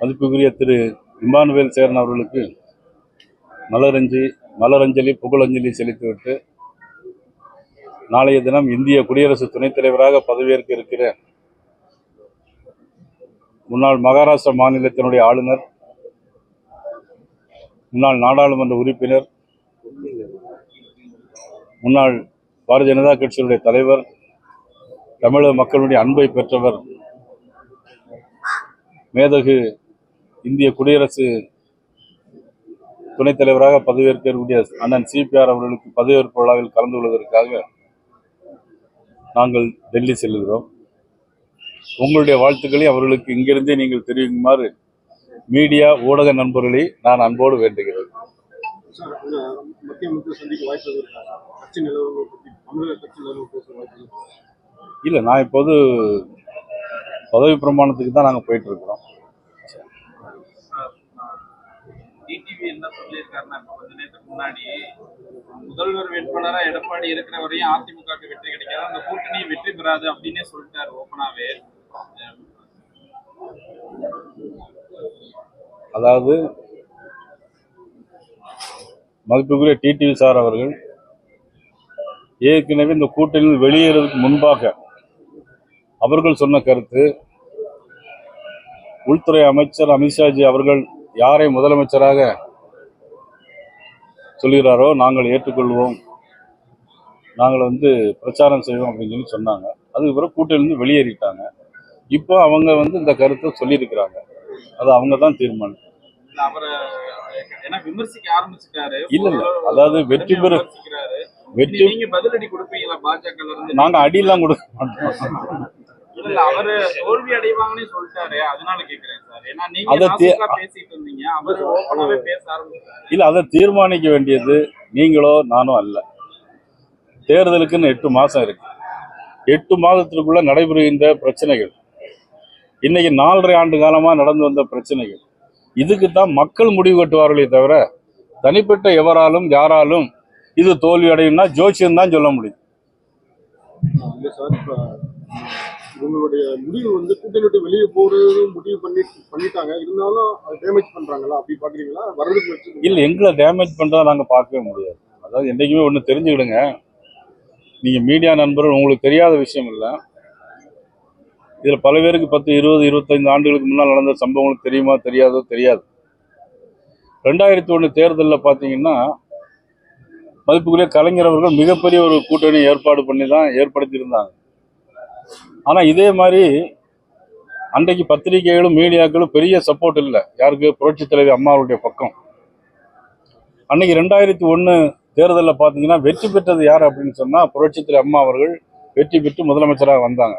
மதிப்புக்குரிய திரு இம்மானுவேல் சேரன் அவர்களுக்கு மலரஞ்சி மலரஞ்சலி புகழஞ்சலி செலுத்திவிட்டு நாளைய தினம் இந்திய குடியரசு துணைத் தலைவராக பதவியேற்க இருக்கிற முன்னாள் மகாராஷ்டிரா மாநிலத்தினுடைய ஆளுநர் முன்னாள் நாடாளுமன்ற உறுப்பினர் முன்னாள் பாரதிய ஜனதா கட்சியினுடைய தலைவர் தமிழக மக்களுடைய அன்பை பெற்றவர் மேதகு இந்திய குடியரசு துணைத் தலைவராக பதவியேற்கக்கூடிய அண்ணன் சிபிஆர் அவர்களுக்கு பதவியேற்பு விழாவில் கலந்து கொள்வதற்காக நாங்கள் டெல்லி செல்கிறோம். உங்களுடைய வாழ்த்துக்களை அவர்களுக்கு இங்கிருந்தே நீங்கள் தெரிவிக்குமாறு மீடியா ஊடக நண்பர்களை நான் அன்போடு வேண்டுகிறேன். இல்லை நான் இப்போது பதவி பிரமாணத்துக்கு தான் நாங்கள் போயிட்டு இருக்கிறோம். டிடிவி என்ன சொல்லியிருக்காருன்னா இப்ப கொஞ்ச நேரத்துக்கு முன்னாடி முதல்வர் வேட்பாளராக எடப்பாடி இருக்கிற வரையும் அதிமுகவுக்கு வெற்றி கிடைக்காது அந்த கூட்டணி வெற்றி பெறாது அப்படின்னே சொல்லிட்டாரு ஓப்பனாவே. அதாவது மதிப்புக்குரிய டிடிவி சார் அவர்கள் ஏற்கனவே இந்த கூட்டணியில் வெளியேறதுக்கு முன்பாக அவர்கள் சொன்ன கருத்து உள்துறை அமைச்சர் அமித்ஷாஜி அவர்கள் யாரை முதலமைச்சராக சொல்கிறாரோ நாங்கள் ஏற்றுக்கொள்வோம். நாங்கள் வந்து பிரச்சாரம் செய்வோம் அப்படின்னு சொல்லி சொன்னாங்க. அதுக்கு பிறகு கூட்டணியிலிருந்து வெளியேறிட்டாங்க. இப்போ அவங்க வந்து இந்த கருத்தை சொல்லியிருக்கிறாங்க. அது அவங்க தான் தீர்மானம். இல்ல அதாவது வெற்றி பெற வெற்றி நீங்க பதிலடி கொடுப்பீங்களா இருந்து? நாங்க அடியெல்லாம் கொடுக்க மாட்டோம். இல்ல இல்ல அவரு தோல்வி அடைவாங்கன்னு சொல்லிட்டாரு. அதனால கேக்குறேன் சார். ஏன்னா நீங்க அதை தே- நாசுக்கா பேசிட்டு இருந்தீங்க. அவர் ஓப்பனாவே பேச ஆரம்பிச்சாரு. இல்ல அதை தீர்மானிக்க வேண்டியது நீங்களோ நானோ அல்ல. தேர்தலுக்குன்னு எட்டு மாசம் இருக்கு. எட்டு மாதத்திற்குள்ள நடைபெறுகின்ற பிரச்சனைகள். இன்னைக்கு நாலரை ஆண்டு காலமா நடந்து வந்த பிரச்சனைகள். இதுக்கு தான் மக்கள் முடிவு கட்டுவார்களே தவிர தனிப்பட்ட எவராலும் யாராலும் இது தோல்வி அடையும்னா ஜோசியம் தான் சொல்ல முடியும். உங்களுடைய முடிவு வந்து கூட்டணி விட்டு வெளியே போறது முடிவு பண்ணி பண்ணிட்டாங்க. இருந்தாலும் அது டேமேஜ் பண்றாங்களா? அப்படி பாக்குறீங்களா? வர்றதுக்கு வச்சு இல்ல எங்களை டேமேஜ் பண்றதா நாங்க பார்க்கவே முடியாது. அதாவது என்னைக்குமே ஒண்ணு தெரிஞ்சுக்கிடுங்க. நீங்க மீடியா நண்பர்கள் உங்களுக்கு தெரியாத விஷயம் இல்லை. இதில் பல பேருக்கு பத்து இருபது இருபத்தைந்து ஆண்டுகளுக்கு முன்னால் நடந்த சம்பவங்களுக்கு தெரியுமா தெரியாதோ தெரியாது. ரெண்டாயிரத்தி ஒன்று தேர்தலில் பார்த்தீங்கன்னா மதிப்புக்குரிய கலைஞர் அவர்கள் மிகப்பெரிய ஒரு கூட்டணி ஏற்பாடு பண்ணி தான் ஏற்படுத்தியிருந்தாங்க. ஆனால் இதே மாதிரி அன்றைக்கு பத்திரிகைகளும் மீடியாக்களும் பெரிய சப்போர்ட் இல்லை. யாருக்கு? புரட்சித் தலைவி அம்மாவுடைய பக்கம். அன்னைக்கு ரெண்டாயிரத்தி ஒன்று தேர்தலில் பார்த்தீங்கன்னா வெற்றி பெற்றது யார் அப்படின்னு சொன்னால் புரட்சித்துறை அம்மா அவர்கள் வெற்றி பெற்று முதலமைச்சராக வந்தாங்க.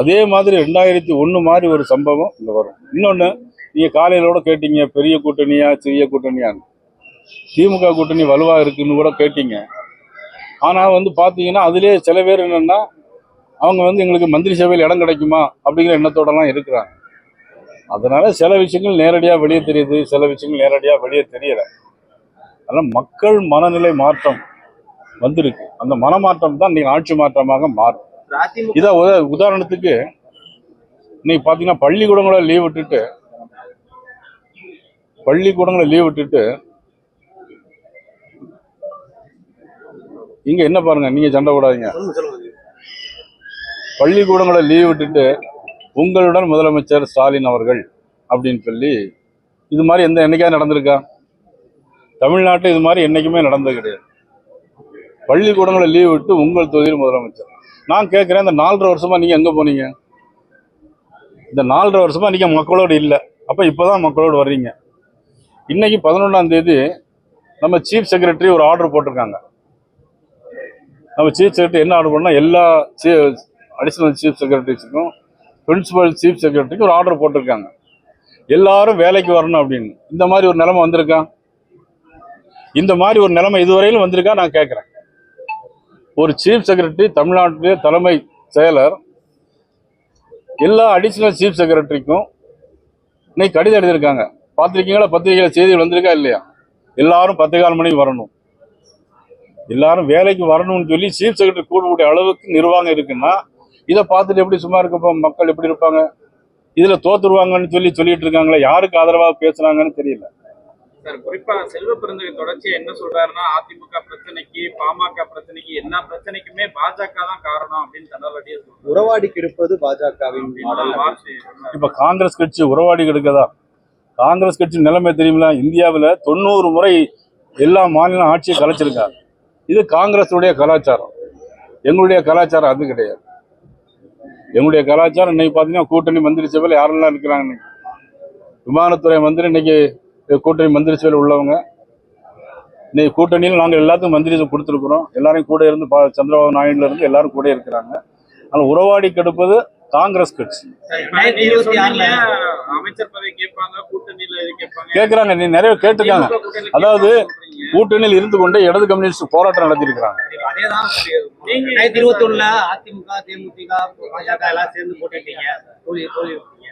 அதே மாதிரி ரெண்டாயிரத்தி ஒன்று மாதிரி ஒரு சம்பவம் இங்கே வரும். இன்னொன்று நீங்கள் காலையிலோட கேட்டீங்க பெரிய கூட்டணியா சிறிய கூட்டணியான்னு. திமுக கூட்டணி வலுவாக இருக்குன்னு கூட கேட்டீங்க. ஆனால் வந்து பார்த்தீங்கன்னா அதுலேயே சில பேர் என்னென்னா அவங்க வந்து எங்களுக்கு மந்திரி சபையில் இடம் கிடைக்குமா அப்படிங்கிற எண்ணத்தோடலாம் இருக்கிறாங்க. அதனால சில விஷயங்கள் நேரடியாக வெளியே தெரியுது சில விஷயங்கள் நேரடியாக வெளியே தெரியல. அதனால் மக்கள் மனநிலை மாற்றம் வந்திருக்கு. அந்த மனமாற்றம் தான் இன்னைக்கு ஆட்சி மாற்றமாக மாறும். அதிமுக இதை உத- உதாரணத்துக்கு இன்னைக்கு பார்த்தீங்கன்னா பள்ளிக்கூடங்களை லீவ் விட்டுட்டு பள்ளிக்கூடங்களை லீவ் விட்டுட்டு இங்க என்ன பாருங்க நீங்க சண்டை போடாதீங்க. பள்ளிக்கூடங்களை லீவ் விட்டுட்டு உங்களுடன் முதலமைச்சர் ஸ்டாலின் அவர்கள் அப்படின்னு சொல்லி இது மாதிரி எந்த என்றைக்காவது நடந்திருக்கா? தமிழ்நாட்டில் இது மாதிரி என்றைக்குமே நடந்தது கிடையாது. பள்ளிக்கூடங்களை லீவ் விட்டு உங்கள் தொகுதியில் முதலமைச்சர். நான் கேட்குறேன் இந்த நாலரை வருஷமாக நீங்கள் எங்கே போனீங்க? இந்த நாலரை வருஷமாக நீங்கள் மக்களோடு இல்லை. அப்போ இப்போ தான் மக்களோடு வர்றீங்க. இன்னைக்கு பதினொன்றாம் தேதி நம்ம சீஃப் செக்ரட்டரி ஒரு ஆர்டர் போட்டிருக்காங்க. நம்ம சீஃப் செக்ரட்டரி என்ன ஆர்டர் பண்ணால் எல்லா அடிஷனல் சீஃப் செக்ரட்டரிஸுக்கும் பிரின்சிபல் சீஃப் செக்ரட்டரிக்கு ஒரு ஆர்டர் போட்டிருக்காங்க. எல்லாரும் வேலைக்கு வரணும் அப்படின்னு. இந்த மாதிரி ஒரு நிலைமை வந்திருக்கா? இந்த மாதிரி ஒரு நிலைமை இதுவரையிலும் வந்திருக்கா? நான் கேட்குறேன். ஒரு சீஃப் செக்ரட்டரி தமிழ்நாட்டிலே தலைமை செயலர் எல்லா அடிஷ்னல் சீஃப் செக்ரட்டரிக்கும் இன்னைக்கு கடிதம் எழுதியிருக்காங்க. பார்த்துருக்கீங்களா? பத்திரிகையில் செய்திகள் வந்திருக்கா இல்லையா? எல்லாரும் பத்து கால் மணிக்கு வரணும். எல்லாரும் வேலைக்கு வரணும்னு சொல்லி சீஃப் செக்ரட்டரி கூடக்கூடிய அளவுக்கு நிர்வாகம் இருக்குன்னா இதை பார்த்துட்டு எப்படி சும்மா இருக்கப்போ மக்கள் எப்படி இருப்பாங்க? இதுல தோத்துருவாங்கன்னு சொல்லி சொல்லிட்டு இருக்காங்களே யாருக்கு ஆதரவா பேசுறாங்கன்னு தெரியல. சார் குறிப்பா செல்வ பிறந்தகை தொடர்ச்சியா என்ன சொல்றாருன்னா அதிமுக பிரச்சனைக்கு பாமக பிரச்சனைக்கு எல்லா பிரச்சனைக்குமே பாஜக தான் காரணம் அப்படின்னு சொல்றாரு. உறவாடி கெடுப்பது பாஜகவின் இப்ப காங்கிரஸ் கட்சி உறவாடி கெடுக்கதா? காங்கிரஸ் கட்சி நிலைமை தெரியுங்களா இந்தியாவுல தொண்ணூறு முறை எல்லா மாநில ஆட்சியை கலைச்சிருக்காங்க இது காங்கிரஸுடைய கலாச்சாரம். எங்களுடைய கலாச்சாரம் அது கிடையாது. எங்களுடைய கலாச்சாரம் இன்னைக்கு பார்த்தீங்கன்னா கூட்டணி மந்திரி சபையில் யாரெல்லாம் இருக்கிறாங்க இன்னைக்கு? விமானத்துறை மந்திரி இன்னைக்கு கூட்டணி மந்திரி சபையில் உள்ளவங்க. இன்னைக்கு கூட்டணியில் நாங்கள் எல்லாத்துக்கும் மந்திரி கொடுத்துருக்குறோம். எல்லாரையும் கூட இருந்து பா சந்திரபாபு நாயுடுல இருந்து எல்லாரும் கூட இருக்கிறாங்க. ஆனால் உறவாடி கெடுப்பது காங்கிரஸ் கட்சி. அமைச்சர் கேட்குறாங்க நீ நிறைய கூட்டணியில அதாவது. கூட்டணியில் இருந்து கொண்டு இடது கம்யூனிஸ்ட் போராட்டம் நடத்தியிருக்கிறாங்க. அதேதான் நீங்க ரெண்டாயிரத்தி இருபத்தி ஒண்ணுல அதிமுக தேமுதிக பாஜக எல்லாம் சேர்ந்து போட்டுட்டீங்க தோல்வி தோல்வி விட்டீங்க.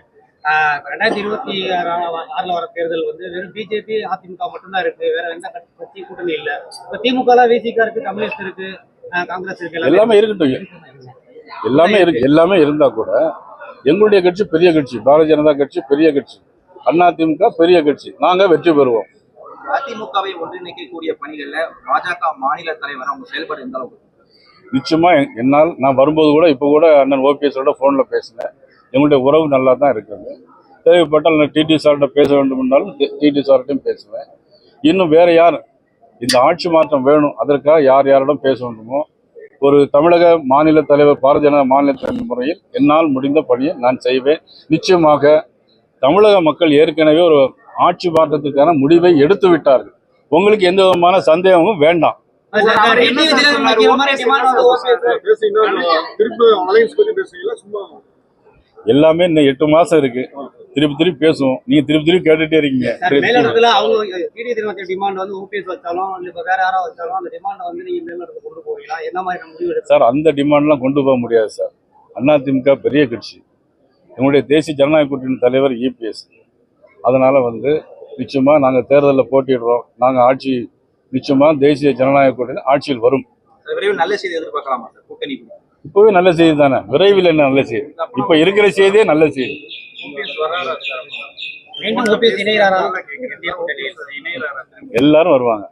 ஆஹ் ரெண்டாயிரத்தி இருபத்தி ஆறு- ஆறுல வர தேர்தல் வந்து வெறும் பிஜேபி அதிமுக மட்டும்தான் இருக்கு. வேற எந்த கட்சி கட்சி கூட்டணி இல்ல. இப்ப திமுக ல விசிக இருக்கு கம்யூனிஸ்ட் இருக்கு ஆஹ் காங்கிரஸ் இருக்கு எல்லாமே எல்லாமே இருக்கட்டும். எல்லாமே இருக்கு. எல்லாமே இருந்தா கூட எங்களுடைய கட்சி பெரிய கட்சி. பாரதிய ஜனதா கட்சி பெரிய கட்சி. அதிமுக பெரிய கட்சி. நாங்க வெற்றி பெறுவோம். அதிமுகவை ஒன்றிணைக்கக்கூடிய பணிகள்ல பாஜக மாநில தலைவர் அவங்க செயல்பட எந்த அளவுக்கு நிச்சயமா என்னால் நான் வரும்போது கூட இப்போ கூட அண்ணன் ஓபிஎஸோட ஃபோனில் பேசினேன். எங்களுடைய உறவு நல்லா தான் இருக்குது. தேவைப்பட்டால் நான் டிடி சார்கிட்ட பேச வேண்டும் என்றாலும் டிடி சார்கிட்டையும் பேசுவேன். இன்னும் வேற யார்? இந்த ஆட்சி மாற்றம் வேணும். அதற்காக யார் யாரிடம் பேச வேண்டுமோ ஒரு தமிழக மாநில தலைவர் பாரதிய ஜனதா மாநில தலைவர் முறையில் என்னால் முடிந்த பணியை நான் செய்வேன். நிச்சயமாக தமிழக மக்கள் ஏற்கனவே ஒரு ஆட்சி மாற்றத்துக்கான முடிவை எடுத்து விட்டார்கள். உங்களுக்கு எந்த விதமான சந்தேகமும் வேண்டாம். எல்லாமே இன்னும் எட்டு மாசம் இருக்கு. திருப்பி திருப்பி பேசுவோம். நீங்க திருப்பி திருப்பி கேட்டுட்டே இருக்கீங்க. சார் அந்த டிமாண்ட்லாம் கொண்டு போக முடியாது சார். அதிமுக பெரிய கட்சி. எங்களுடைய தேசிய ஜனநாயக கூட்டணி தலைவர் இபிஎஸ் அதனால வந்து நிச்சயமா நாங்க தேர்தலில் போட்டியிடுறோம். நாங்க ஆட்சி நிச்சயமா தேசிய ஜனநாயக கூட்டணி ஆட்சியில் வரும். விரைவில் நல்ல செய்தி எதிர்பார்க்கலாமா சார்? கூட்டணி இப்பவே நல்ல செய்தி தானே? விரைவில் என்ன நல்ல செய்தி? இப்ப இருக்கிற செய்தியே நல்ல செய்தி. எல்லாரும் வருவாங்க.